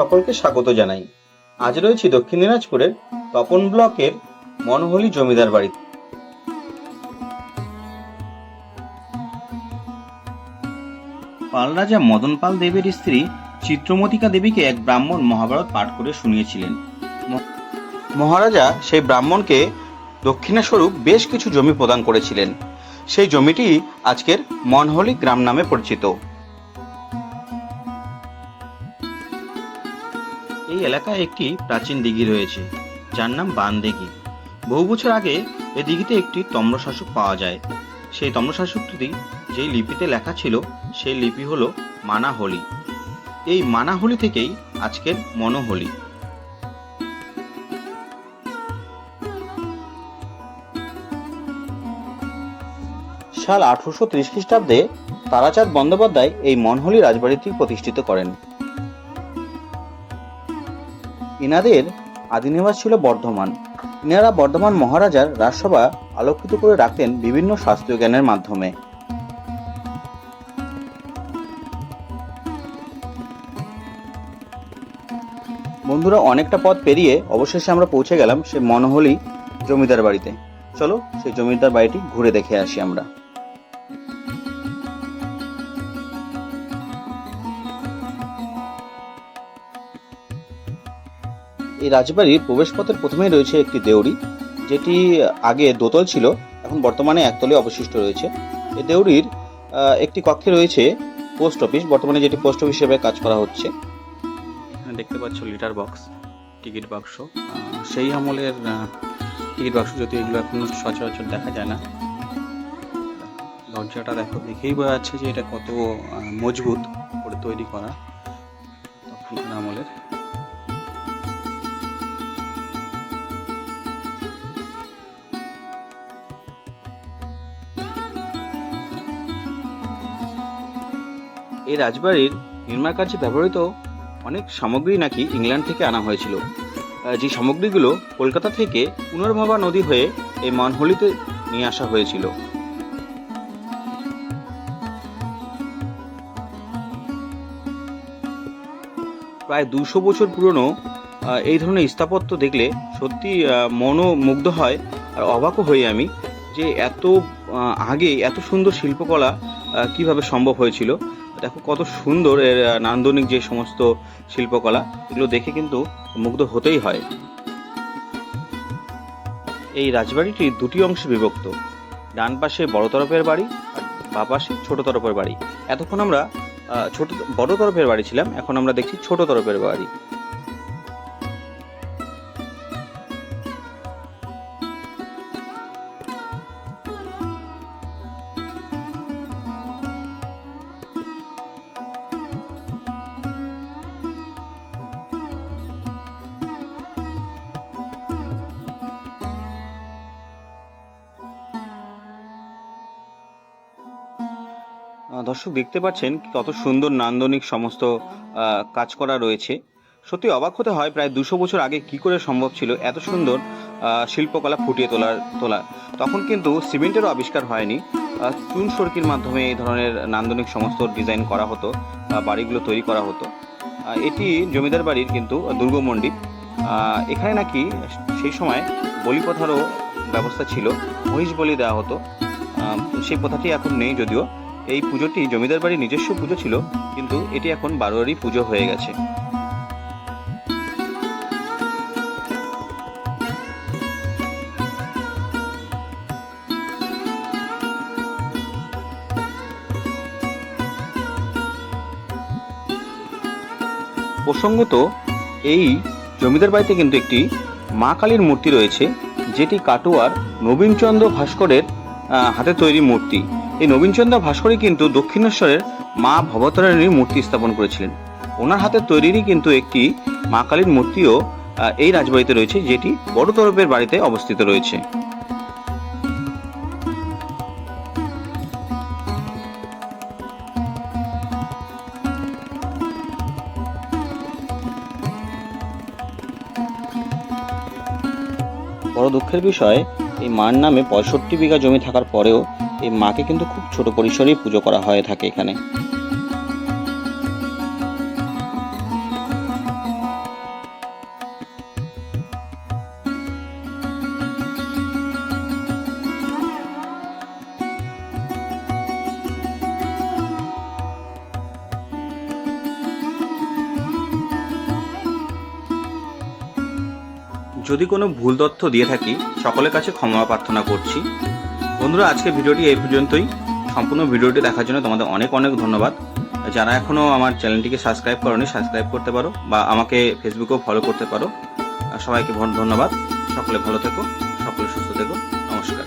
সকলকে স্বাগত জানাই। আজ রয়েছি দক্ষিণ দিনাজপুরের তপন ব্লকের মনহলি জমিদার বাড়িতে। পাল রাজা মদন পাল দেবের স্ত্রী চিত্রমতিকা দেবীকে এক ব্রাহ্মণ মহাভারত পাঠ করে শুনিয়েছিলেন। মহারাজা সেই ব্রাহ্মণকে দক্ষিণাস্বরূপ বেশ কিছু জমি প্রদান করেছিলেন। সেই জমিটি আজকের মনহলি গ্রাম নামে পরিচিত। এই এলাকায় একটি প্রাচীন দিঘি রয়েছে, যার নাম বানদিঘি বহু বছর আগে এই দিঘিতে একটি তম্রশাসক পাওয়া যায়। সেই তম্রশাসকটি যেই লিপিতে লেখা ছিল, সেই লিপি হলো মানাহলি। এই মানাহলি থেকেই আজকের মনোহলি। সাল আঠারোশো ত্রিশ খ্রিস্টাব্দে তারাচাঁদ বন্দ্যোপাধ্যায় এই মনহলি রাজবাড়িটি প্রতিষ্ঠিত করেন। ইনাদের আদিনিবাস ছিল বর্ধমান। ইনারা বর্ধমান মহারাজার রাজসভা আলোকিত করে রাখতেন বিভিন্ন শাস্ত্রীয় জ্ঞানের মাধ্যমে। বন্ধুরা, অনেকটা পথ পেরিয়ে অবশেষে আমরা পৌঁছে গেলাম সে মনোহলি জমিদার বাড়িতে। চলো সেই জমিদার বাড়িটি ঘুরে দেখে আসি আমরা। এই রাজবাড়ির প্রবেশপথের প্রথমেই রয়েছে একটি দেউড়ি, যেটি আগে দোতল ছিল, এখন বর্তমানে একতলে অবশিষ্ট রয়েছে। এই দেউড়ির একটি কক্ষে রয়েছে পোস্ট অফিস, বর্তমানে যেটি পোস্ট অফিস হিসেবে কাজ করা হচ্ছে। দেখতে পাচ্ছ লিটার বক্স, টিকিট বাক্স। সেই আমলের টিকিট বাক্স যদি এগুলো এখন সচরাচর দেখা যায় না। দরজাটা দেখো, দেখেই বোঝা যাচ্ছে যে এটা কত মজবুত করে তৈরি করা। তখনকার আমলের। এই রাজবাড়ির নির্মাণ কার্যে ব্যবহৃত অনেক সামগ্রী নাকি ইংল্যান্ড থেকে আনা হয়েছিল। যে সামগ্রীগুলো কলকাতা থেকে পুনর্ভবা নদী হয়ে এই মনহলিতে নিয়ে আসা হয়েছিল। প্রায় দুশো বছর পুরনো এই ধরনের স্থাপত্য দেখলে সত্যি আহ, মনও মুগ্ধ হয় আর অবাকও হই আমি যে এত আগে এত সুন্দর শিল্পকলা কীভাবে সম্ভব হয়েছিল। দেখো কত সুন্দর এর নান্দনিক যে সমস্ত শিল্পকলা, এগুলো দেখে কিন্তু মুগ্ধ হতেই হয়। এই রাজবাড়িটি দুটি অংশে বিভক্ত। ডান পাশে বড় তরফের বাড়ি আর বা পাশে ছোট তরফের বাড়ি। এতক্ষণ আমরা ছোট, বড় তরফের বাড়ি ছিলাম, এখন আমরা দেখছি ছোট তরফের বাড়ি। দর্শক দেখতে পাচ্ছেন কত সুন্দর নান্দনিক সমস্ত কাজ করা রয়েছে। সত্যি অবাক হতে হয় প্রায় দুশো বছর আগে কি করে সম্ভব ছিল এত সুন্দর শিল্পকলা ফুটিয়ে তোলার তোলা। তখন কিন্তু সিমেন্টেরও আবিষ্কার হয়নি। চুন সরকির মাধ্যমে এই ধরনের নান্দনিক সমস্ত ডিজাইন করা হতো বাড়িগুলো তৈরি করা হতো। এটি জমিদার বাড়ির কিন্তু দুর্গমণ্ডপ আহ, এখানে নাকি সেই সময় বলিপথারও ব্যবস্থা ছিল মহিষ বলি দেওয়া হতো। সেই প্রথাটি এখন নেই যদিও। এই পুজোটি জমিদার বাড়ির নিজস্ব পুজো ছিল, কিন্তু এটি এখন বারোয়ারি পুজো হয়ে গেছে। প্রসঙ্গত, এই জমিদার বাড়িতে কিন্তু একটি মা কালীর মূর্তি রয়েছে, যেটি কাটোয়ার নবীনচন্দ্র ভাস্করের হাতে তৈরি মূর্তি। এই নবীনচন্দ্র ভাস্করই কিন্তু দক্ষিণেশ্বরের মা ভবতারিণীর মূর্তি স্থাপন করেছিলেন। ওনার হাতে তৈরিরই কিন্তু একটি মা কালীর মূর্তিও এই রাজবাড়িতে রয়েছে, যেটি বড় তরফের বাড়িতে অবস্থিত রয়েছে। বড় দুঃখের বিষয়, এই মার নামে পঁয়ষট্টি বিঘা জমি থাকার পরেও এই মাকে কিন্তু খুব ছোট পরিসরেই পুজো করা হয়ে থাকে এখানে। যদি কোনো ভুল তথ্য দিয়ে থাকি, সকলের কাছে ক্ষমা প্রার্থনা করছি। বন্ধুরা, আজকে ভিডিওটি এই পর্যন্তই। সম্পূর্ণ ভিডিওটি দেখার জন্য তোমাদের অনেক অনেক ধন্যবাদ। যারা এখনও আমার চ্যানেলটিকে সাবস্ক্রাইব করনি, সাবস্ক্রাইব করতে পারো বা আমাকে ফেসবুকেও ফলো করতে পারো। সবাইকে ধন্যবাদ। সকলে ভালো থেকো, সকলে সুস্থ থেকো। নমস্কার।